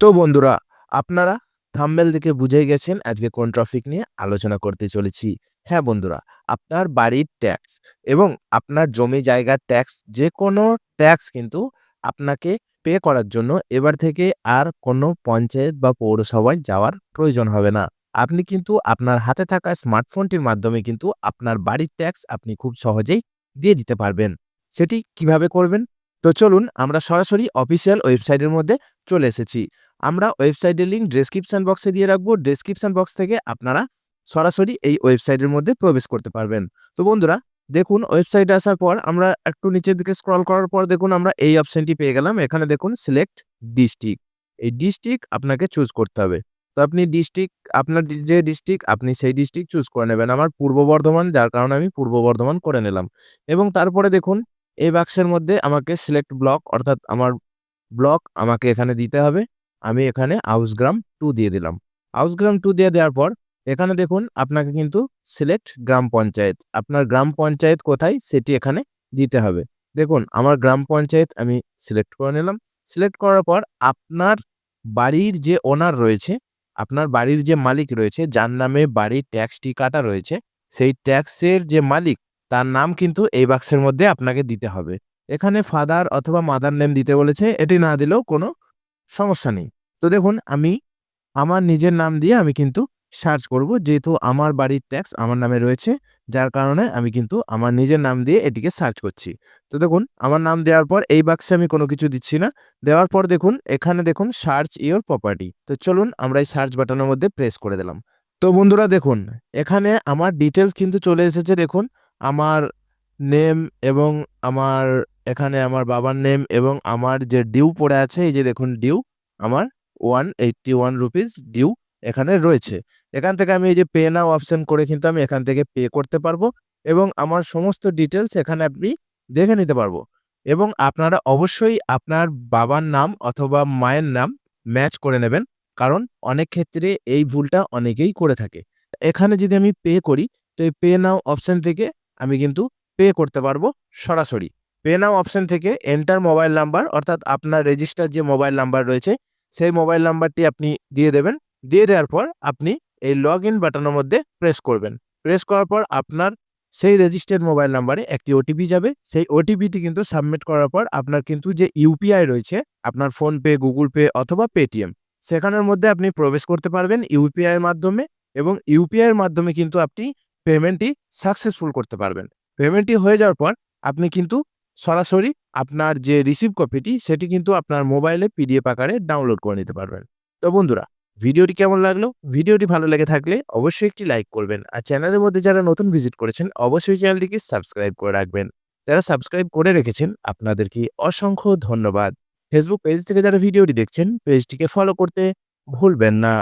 তো বন্ধুরা, আপনারা থাম্বেল দেখে বুঝে গেছেন আজকে কোন টপিক নিয়ে আলোচনা করতে চলেছি। হ্যাঁ বন্ধুরা, আপনার বাড়ির ট্যাক্স এবং আপনার জমি জায়গার ট্যাক্স যে কোনো ট্যাক্স কিন্তু আপনাকে পে করার জন্য এবার থেকে আর কোনো পঞ্চায়েত বা পৌরসভায় যাওয়ার প্রয়োজন হবে না। আপনি কিন্তু আপনার হাতে থাকা স্মার্টফোনটির মাধ্যমে কিন্তু আপনার বাড়ির ট্যাক্স আপনি খুব সহজেই দিয়ে দিতে পারবেন। সেটি কীভাবে করবেন? তো চলুন আমরা সরাসরি অফিসিয়াল ওয়েবসাইটের মধ্যে চলে এসেছি। আমরা ওয়েবসাইটের লিঙ্ক ডেসক্রিপশন বক্সে দিয়ে রাখব। ডেসক্রিপশন বক্স থেকে আপনারা সরাসরি এই ওয়েবসাইটের মধ্যে প্রবেশ করতে পারবেন। তো বন্ধুরা, দেখুন ওয়েবসাইটে আসার পর আমরা একটু নিচের দিকে স্ক্রল করার পর দেখুন আমরা এই অপশনটি পেয়ে গেলাম। এখানে দেখুন সিলেক্ট ডিস্ট্রিক্ট এই ডিস্ট্রিক্ট আপনাকে চুজ করতে হবে। তো আপনি ডিস্ট্রিক্ট আপনার যে ডিস্ট্রিক্ট আপনি সেই ডিস্ট্রিক্ট চুজ করে নেবেন। আমার পূর্ব বর্ধমান, যার কারণে আমি পূর্ব বর্ধমান করে নিলাম। এবং তারপরে দেখুন এই বাক্সের মধ্যে আমাকে সিলেক্ট ব্লক অর্থাৎ আমার ব্লক আমাকে এখানে দিতে হবে। আমি এখানে আউসগ্রাম টু দিয়ে দিলাম। আউসগ্রাম টু দিয়ে দেওয়ার পর, এখানে দেখুন আপনাকে কিন্তু সিলেক্ট গ্রাম পঞ্চায়েত। আপনার গ্রাম পঞ্চায়েত কোথায় সেটি এখানে দিতে হবে। দেখুন, আমার গ্রাম পঞ্চায়েত আমি সিলেক্ট করে নিলাম। সিলেক্ট করার পর আপনার বাড়ির যে ওনার রয়েছে, আপনার বাড়ির যে মালিক রয়েছে, যার নামে বাড়ির ট্যাক্সটি কাটা রয়েছে, সেই ট্যাক্সের যে মালিক, তার নাম কিন্তু এই বাক্সের মধ্যে আপনাকে দিতে হবে। এখানে ফাদার অথবা মাদার নেম দিতে বলেছে, এটি না দিলেও কোনো সমস্যা নেই। তো দেখুন, আমি, আমার নিজের নাম দিয়ে আমি কিন্তু সার্চ করব, যেহেতু আমার বাড়ির ট্যাক্স আমার নামে রয়েছে, যার কারণে আমি কিন্তু আমার নিজের নাম দিয়ে এটিকে সার্চ করছি। তো দেখুন, আমার নাম দেওয়ার পর এই বাক্সে আমি কোনো কিছু দিচ্ছি না। দেওয়ার পর দেখুন, এখানে দেখুন সার্চ ইওর প্রপার্টি তো চলুন, আমরা এই সার্চ বাটনের মধ্যে প্রেস করে দিলাম। তো বন্ধুরা দেখুন, এখানে আমার ডিটেলস কিন্তু চলে এসেছে, দেখুন, আমার নেম এবং আমার এখানে আমার বাবার নেম এবং আমার যে ডিউ পড়ে আছে, এই যে দেখুন ডিউ আমার one eighty one rupees due এখানে রয়েছে। এখান থেকে আমি এই যে পে নাও অপশন করে কিন্তু আমি এখান থেকে পে করতে পারব এবং আমার সমস্ত ডিটেলস এখানে আপনি দেখে নিতে পারব। এবং আপনারা অবশ্যই আপনার বাবার নাম অথবা মায়ের নাম ম্যাচ করে নেবেন, কারণ অনেক ক্ষেত্রে এই ভুলটা অনেকেই করে থাকে। এখানে যদি আমি পে করি, তো এই পে নাও অপশন থেকে আমি কিন্তু পে করতে পারব সরাসরি। পে নাও অপশন থেকে এন্টার মোবাইল নাম্বার, অর্থাৎ আপনার রেজিস্টার যে মোবাইল নাম্বার রয়েছে, সেই মোবাইল নাম্বারটি আপনি দিয়ে দেবেন। দিয়ে দেওয়ার পর আপনি এই লগ ইন বাটনের মধ্যে প্রেস করবেন। প্রেস করার পর আপনার সেই রেজিস্টার্ড মোবাইল নাম্বারে একটি ওটিপি যাবে। সেই ওটিপিটি কিন্তু সাবমিট করার পর আপনার কিন্তু যে ইউপিআই রয়েছে, আপনার ফোনপে গুগল পে অথবা পেটিএম সেখানের মধ্যে আপনি প্রবেশ করতে পারবেন ইউপিআই এর মাধ্যমে এবং ইউপিআইয়ের মাধ্যমে কিন্তু আপনি পেমেন্টটি সাকসেসফুল করতে পারবেন। পেমেন্টটি হয়ে যাওয়ার পর আপনি কিন্তু সরাসরি আপনার যে রিসিভ কপিটি সেটি কিন্তু আপনার মোবাইলে পিডিএফ আকারে ডাউনলোড করে নিতে পারবেন। তো বন্ধুরা, ভিডিওটি কেমন লাগল? ভিডিওটি ভালো লেগে থাকলে অবশ্যই একটি লাইক করবেন। আর চ্যানেলের মধ্যে যারা নতুন ভিজিট করেছেন, অবশ্যই চ্যানেলটিকে সাবস্ক্রাইব করে রাখবেন। যারা সাবস্ক্রাইব করে রেখেছেন, আপনাদেরকে অসংখ্য ধন্যবাদ। ফেসবুক পেজ থেকে যারা ভিডিওটি দেখছেন পেজটিকে ফলো করতে ভুলবেন না।